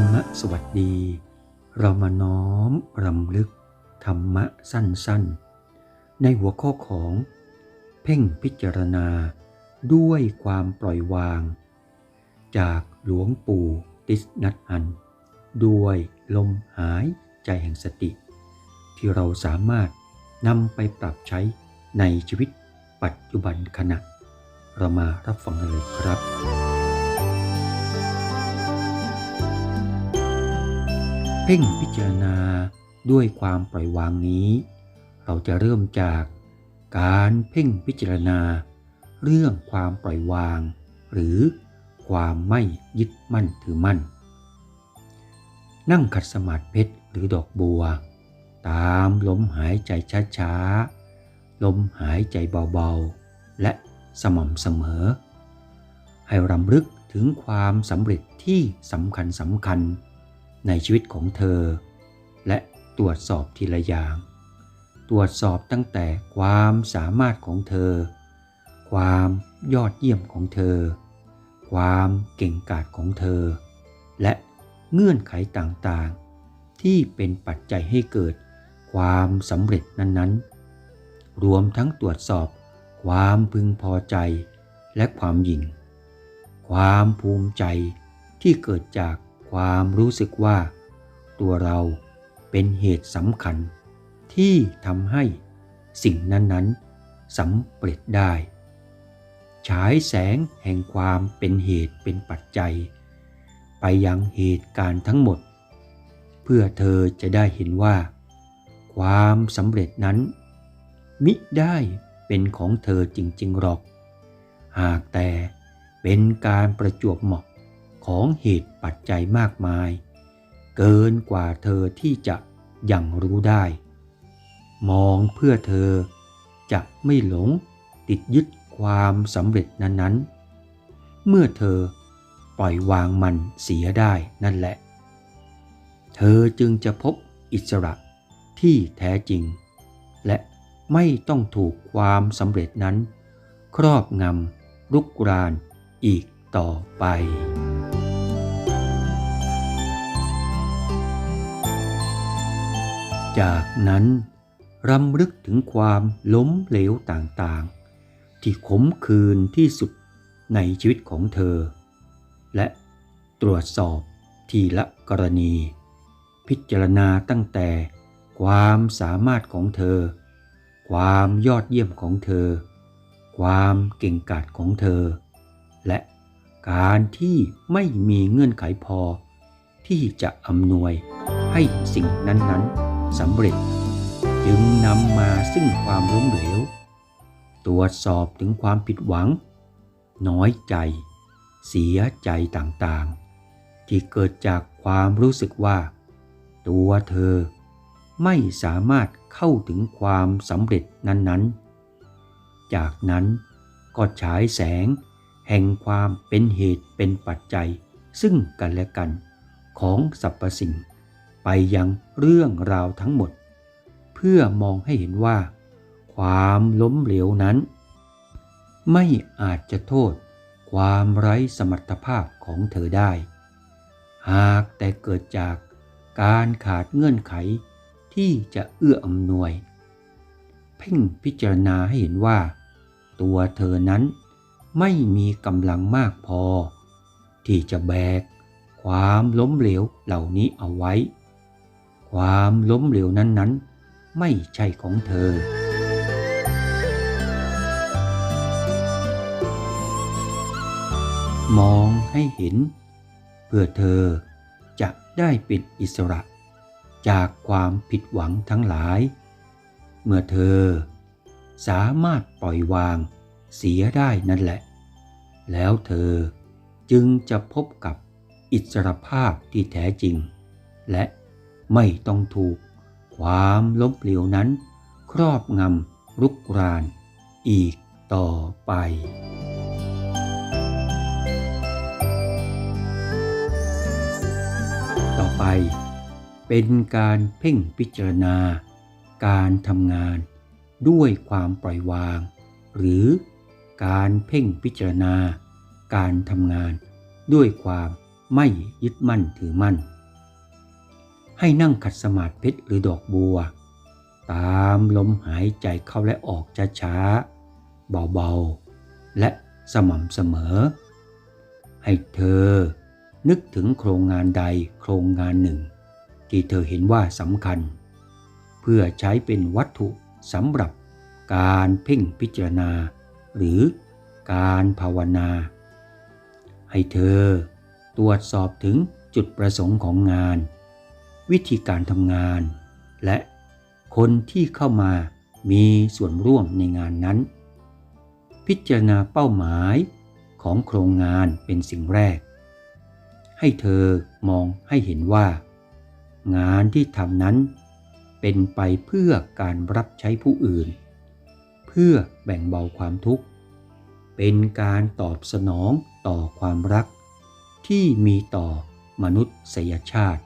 รมะสวัสดี เรามาน้อมรำลึก ธรรมะสั้นๆ ในหัวข้อของ เพ่งพิจารณา ด้วยความปล่อยวาง จากหลวงปู่ติสนัทอัน ด้วยลมหายใจแห่งสติ ที่เราสามารถนำไปปรับใช้ในชีวิตปัจจุบันขณะ เรามารับฟังกันเลยครับ เพ่งพิจารณาด้วยความปล่อยวางนี้ เราจะเริ่มจากการเพ่งพิจารณา เรื่องความปล่อยวาง หรือความไม่ยึดมั่นถือมั่น นั่งขัดสมาธิเพชรหรือดอกบัว ตามลมหายใจช้าๆลมหายใจเบาๆ และสม่ำเสมอ ให้รำลึกถึงความสำเร็จที่สำคัญสำคัญ ในชีวิตของเธอ และตรวจสอบทีละอย่าง ตรวจสอบตั้งแต่ความสามารถของเธอ ความยอดเยี่ยมของเธอ ความเก่งกาจของเธอ และเงื่อนไขต่างๆ ที่เป็นปัจจัยให้เกิดความสำเร็จนั้นๆ รวมทั้งตรวจสอบความพึงพอใจและความหยิ่ง ความภูมิใจที่เกิดจาก ความรู้สึกว่า ตัวเราเป็นเหตุสำคัญ ที่ทำให้สิ่งนั้นๆสำเร็จได้ ฉายแสงแห่งความเป็นเหตุเป็นปัจจัย ไปยังเหตุการณ์ทั้งหมด เพื่อเธอจะได้เห็นว่า ความสำเร็จนั้น มิได้เป็นของเธอจริงๆหรอก หากแต่เป็นการประจวบเหมาะ ของเหตุปัจจัยมากมาย เกินกว่าเธอที่จะยังรู้ได้ มองเพื่อเธอจะไม่หลงติดยึดความสำเร็จนั้นๆ เมื่อเธอปล่อยวางมันเสียได้นั่นแหละ เธอจึงจะพบอิสระที่แท้จริง และไม่ต้องถูกความสำเร็จนั้น ครอบงำรุกรานอีกต่อไป จากนั้นรำลึกถึงความล้มเหลวต่างๆ ที่ขมคืนที่สุดในชีวิตของเธอ และตรวจสอบทีละกรณี พิจารณาตั้งแต่ความสามารถของเธอ ความยอดเยี่ยมของเธอ ความเก่งกาจของเธอ และการที่ไม่มีเงื่อนไขพอที่จะอำนวยให้สิ่งนั้นๆ สำเร็จ จึงนำมาซึ่งความล้มเหลว ตรวจสอบถึงความผิดหวัง น้อยใจ เสียใจต่างๆ ที่เกิดจากความรู้สึกว่า ตัวเธอไม่สามารถเข้าถึงความสำเร็จนั้นๆ จากนั้นก็ฉายแสง แห่งความเป็นเหตุเป็นปัจจัย ซึ่งกันและกันของสรรพสิ่ง ไปยังเรื่องราวทั้งหมด เพื่อมองให้เห็นว่า ความล้มเหลวนั้น ไม่อาจจะโทษความไร้สมรรถภาพของเธอได้ หากแต่เกิดจากการขาดเงื่อนไขที่จะเอื้ออำนวย เพ่งพิจารณาให้เห็นว่า ตัวเธอนั้นไม่มีกำลังมากพอ ที่จะแบกความล้มเหลวเหล่านี้เอาไว้ ความล้มเหลวนั้นๆ ไม่ใช่ของเธอ มองให้เห็น เพื่อเธอจะได้เป็นอิสระ จากความผิดหวังทั้งหลาย เมื่อเธอสามารถปล่อยวางเสียได้นั่นแหละ แล้วเธอจึงจะพบกับอิสรภาพที่แท้จริง และ ไม่ต้องถูก ความล้มเหลวนั้น ครอบงำรุกรานอีกต่อไปต่อไปเป็นการเพ่งพิจารณา การทำงานด้วยความปล่อยวาง หรือการเพ่งพิจารณา การทำงานด้วยความไม่ยึดมั่นถือมั่น ให้นั่งขัดสมาธิเพชรหรือดอกบัว ตามลมหายใจเข้าและออกช้าๆเบาๆ และสม่ำเสมอ ให้เธอนึกถึงโครงงานใดโครงงานหนึ่ง ที่เธอเห็นว่าสำคัญ เพื่อใช้เป็นวัตถุสำหรับการเพ่งพิจารณา หรือการภาวนา ให้เธอตรวจสอบถึงจุดประสงค์ของงาน วิธีการทำงาน และคนที่เข้ามามีส่วนร่วมในงานนั้น พิจารณาเป้าหมายของโครงงานเป็นสิ่งแรก ให้เธอมองให้เห็นว่า งานที่ทำนั้น เป็นไปเพื่อการรับใช้ผู้อื่น เพื่อแบ่งเบาความทุกข์ เป็นการตอบสนองต่อความรัก ที่มีต่อมนุษยชาติ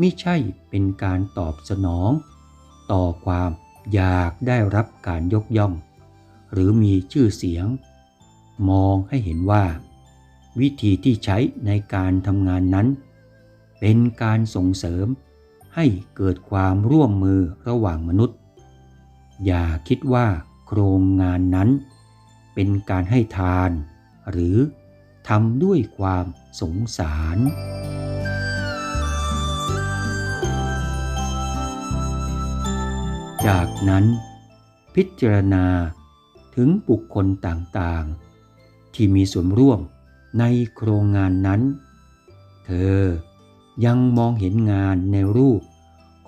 ม่ใช่เป็นการตอบสนอง ต่อความอยากได้รับการยกย่อง หรือมีชื่อเสียง มองให้เห็นว่า วิธีที่ใช้ในการทำงานนั้น เป็นการส่งเสริมให้เกิดความร่วมมือระหว่างมนุษย์ อย่าคิดว่าโครงงานนั้น เป็นการให้ทาน หรือทำด้วยความสงสาร จากนั้น พิจารณาถึงบุคคลต่างๆ ที่มีส่วนร่วมในโครงงานนั้น เธอยังมองเห็นงานในรูป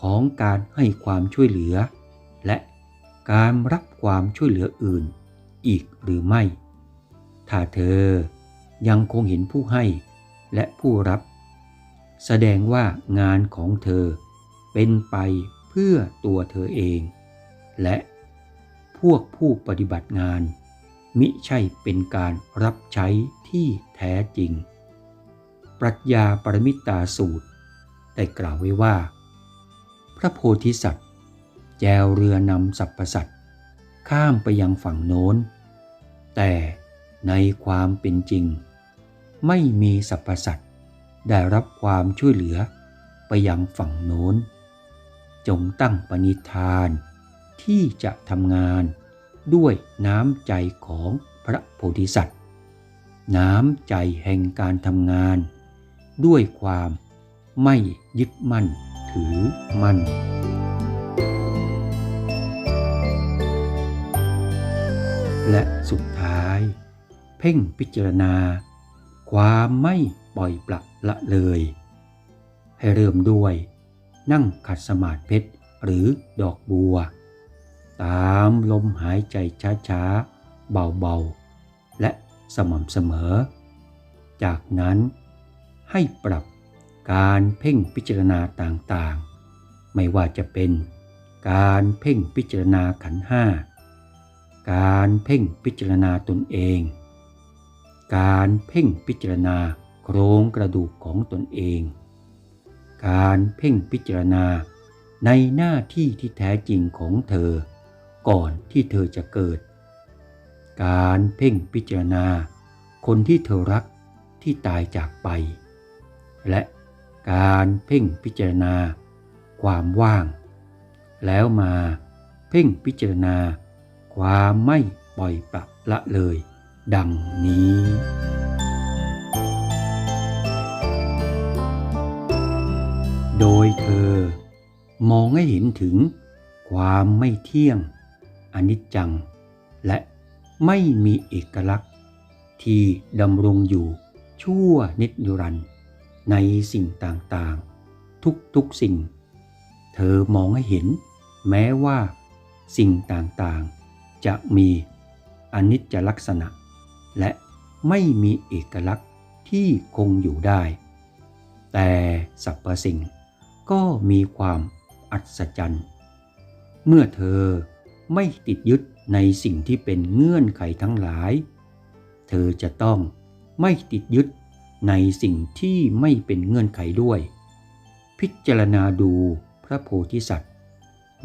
ของการให้ความช่วยเหลือ และการรับความช่วยเหลืออื่นอีกหรือไม่ ถ้าเธอยังคงเห็นผู้ให้และผู้รับ แสดงว่างานของเธอเป็นไป เพื่อตัวเธอเอง และพวกผู้ปฏิบัติงาน มิใช่เป็นการรับใช้ที่แท้จริง ปรัชญาปรมิตาสูตร ได้กล่าวไว้ว่า พระโพธิสัตว์ แจวเรือนำสรรพสัตว์ ข้ามไปยังฝั่งโน้น แต่ในความเป็นจริง ไม่มีสรรพสัตว์ได้รับความช่วยเหลือไปยังฝั่งโน้น จงตั้งปณิธาน ที่จะทำงานด้วยน้ำใจของพระโพธิสัตว์ น้ำใจแห่งการทำงาน ด้วยความไม่ยึดมั่นถือมั่นและสุดท้าย เพ่งพิจารณา ความไม่ปล่อยปละละเลย ให้เริ่มด้วย นั่งขัดสมาธิเพชรหรือดอกบัว ตามลมหายใจช้าๆ เบาๆ และสม่ำเสมอ จากนั้นให้ปรับการเพ่งพิจารณาต่างๆ ไม่ว่าจะเป็นการเพ่งพิจารณาขันห้า การเพ่งพิจารณาตนเอง การเพ่งพิจารณาโครงกระดูกของตนเอง การเพ่งพิจารณาในหน้าที่ที่แท้จริงของเธอ ก่อนที่เธอจะเกิด การเพ่งพิจารณา คนที่เธอรักที่ตายจากไป และการเพ่งพิจารณา ความว่าง แล้วมาเพ่งพิจารณา ความไม่ปล่อยปละละเลย ดังนี้ โดยเธอ มองให้เห็นถึงความไม่เที่ยง อนิจจัง และไม่มีเอกลักษณ์ ที่ดำรงอยู่ชั่วนิจยุรันในสิ่งต่างๆ ทุกๆสิ่ง เธอมองให้เห็น แม้ว่า สิ่งต่างๆ จะมีอนิจจลักษณะ และไม่มีเอกลักษณ์ที่คงอยู่ได้ แต่สรรพสิ่ง ก็มีความอัศจรรย์ เมื่อเธอไม่ติดยึดในสิ่งที่เป็นเงื่อนไขทั้งหลาย เธอจะต้องไม่ติดยึดในสิ่งที่ไม่เป็นเงื่อนไขด้วย พิจารณาดูพระโพธิสัตว์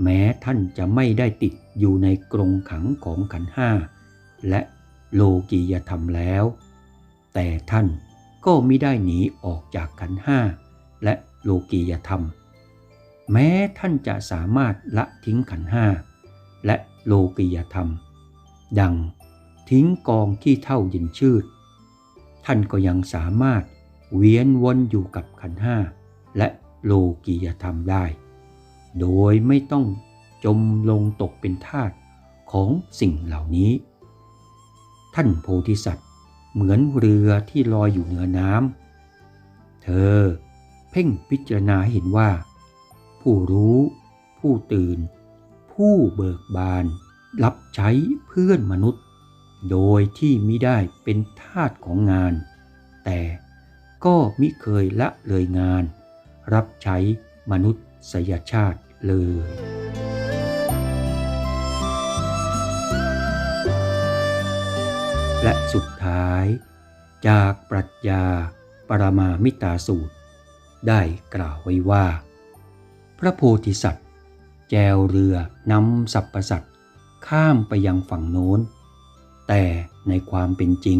แม้ท่านจะไม่ได้ติดอยู่ในกรงขังของขันห้า และโลกียธรรมแล้ว แต่ท่านก็ไมิได้หนีออกจากขันห้า และ โลกียธรรม แม้ท่านจะสามารถละทิ้งขันห้าและโลกียธรรม ดังทิ้งกองที่เท่าเย็นชืด ท่านก็ยังสามารถเวียนวนอยู่กับขันห้าและโลกียธรรมได้ โดยไม่ต้องจมลงตกเป็นทาสของสิ่งเหล่านี้ ท่านโพธิสัตว์เหมือนเรือที่ลอยอยู่เหนือน้ำ เธอ พ่งพิจารณาเห็นว่า ผู้รู้ ผู้ตื่น ผู้เบิกบาน รับใช้เพื่อนมนุษย์ โดยที่มิได้เป็นทาสของงาน แต่ก็มิเคยละเลยงาน รับใช้มนุษยชาติเลยและสุดท้าย จากปรัชญาปรมามิตาสูตร ได้กล่าวไว้ว่า พระโพธิสัตว์ แจวเรือนำสัพพสัตว์ข้ามไปยังฝั่งโน้น แต่ในความเป็นจริง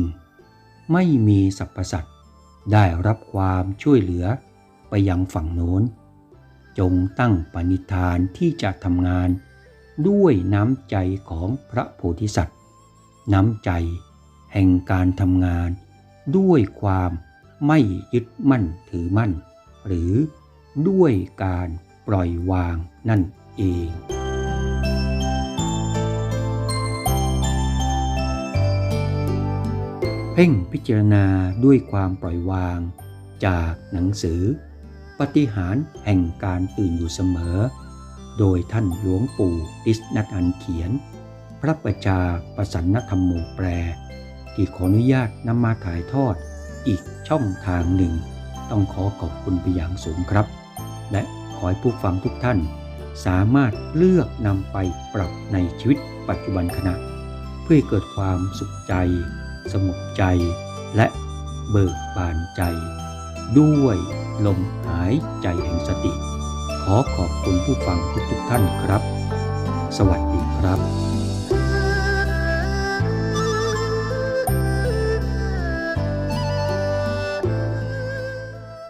ไม่มีสรรพสัตว์ได้รับความช่วยเหลือไปยังฝั่งโน้น จงตั้งปณิธานที่จะทำงาน ด้วยน้ำใจของพระโพธิสัตว์ น้ำใจแห่งการทำงาน ด้วยความไม่ยึดมั่นถือมั่น หรือด้วยการปล่อยวางนั่นเองเพ่งพิจารณาด้วยความปล่อยวาง จากหนังสือ ปฏิหารแห่งการตื่นอยู่เสมอ โดยท่านหลวงปู่อิสนัตอันเขียน พระประชาประสันนธรรมโมแปลที่ขออนุญาตนำมาถ่ายทอดอีกช่องทางหนึ่ง ต้องขอขอบคุณไปอย่างสูงครับ และขอให้ผู้ฟังทุกท่าน สามารถเลือกนำไปปรับในชีวิตปัจจุบันขณะ เพื่อเกิดความสุขใจ สงบใจ และเบิกบานใจ ด้วยลมหายใจแห่งสติ ขอขอบคุณผู้ฟังทุกๆท่านครับ สวัสดีครับ